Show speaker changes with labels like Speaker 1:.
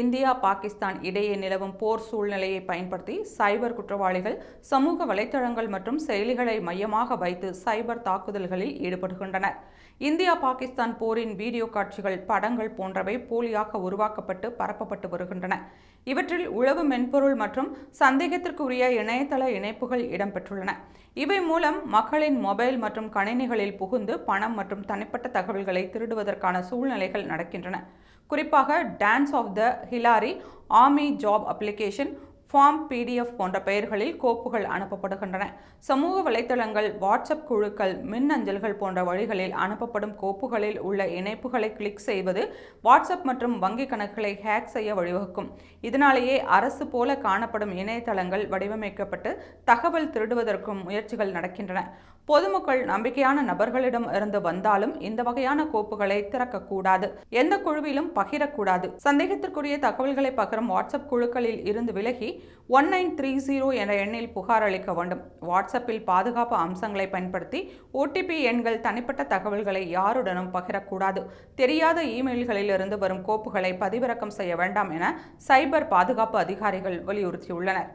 Speaker 1: India Pakistan இடையே நிலவும் போர் சூழ்நிலையை பயன்படுத்தி சைபர் குற்றவாளிகள் சமூக வலைத்தளங்கள் மற்றும் செயலிகளை மையமாக வைத்து சைபர் தாக்குதல்களில் ஈடுபடுகின்றனர். இந்தியா பாகிஸ்தான் போரின் வீடியோ காட்சிகள் படங்கள் போன்றவை போலியாக உருவாக்கப்பட்டு பரப்பப்பட்டு வருகின்றன. இவற்றில் உளவு மென்பொருள் மற்றும் சந்தேகத்திற்குரிய இணையதள இணைப்புகள் இடம்பெற்றுள்ளன. இவை மூலம் மக்களின் மொபைல் மற்றும் கணினிகளில் புகுந்து பணம் மற்றும் தனிப்பட்ட தகவல்களை திருடுவதற்கான சூழ்நிலைகள் நடக்கின்றன. குறிப்பாக dance of the Hillary army job application form PDF போன்ற பெயர்களில் கோப்புகள் அனுப்பப்படுகின்றன. சமூக வலைத்தளங்கள் வாட்ஸ்அப் குழுக்கள் மின்னஞ்சல்கள் போன்ற வழிகளில் அனுப்பப்படும் கோப்புகளில் உள்ள இணைப்புகளை கிளிக் செய்வது வாட்ஸ்அப் மற்றும் வங்கி கணக்குகளை ஹேக் செய்ய வழிவகுக்கும். இதனாலேயே அரசு போல காணப்படும் இணையதளங்கள் வடிவமைக்கப்பட்டு தகவல் திருடுவதற்கும் முயற்சிகள் நடக்கின்றன. பொதுமக்கள் நம்பிக்கையான நபர்களிடம் இருந்து வந்தாலும் இந்த வகையான கோப்புகளை திறக்கக்கூடாது. எந்த குழுவிலும் பகிரக்கூடாது. சந்தேகத்திற்குரிய தகவல்களை பகிரும் வாட்ஸ்அப் குழுக்களில் இருந்து விலகி ஒன் நைன் த்ரீ ஜீரோ என்ற எண்ணில் புகார் அளிக்க வேண்டும். வாட்ஸ்அப்பில் பாதுகாப்பு அம்சங்களை பயன்படுத்தி ஓடிபி எண்கள் தனிப்பட்ட தகவல்களை யாருடனும் பகிரக்கூடாது. தெரியாத இமெயில்களில் இருந்து வரும் கோப்புகளை பதிவிறக்கம் செய்ய வேண்டாம் என சைபர் பாதுகாப்பு அதிகாரிகள் வலியுறுத்தியுள்ளனர்.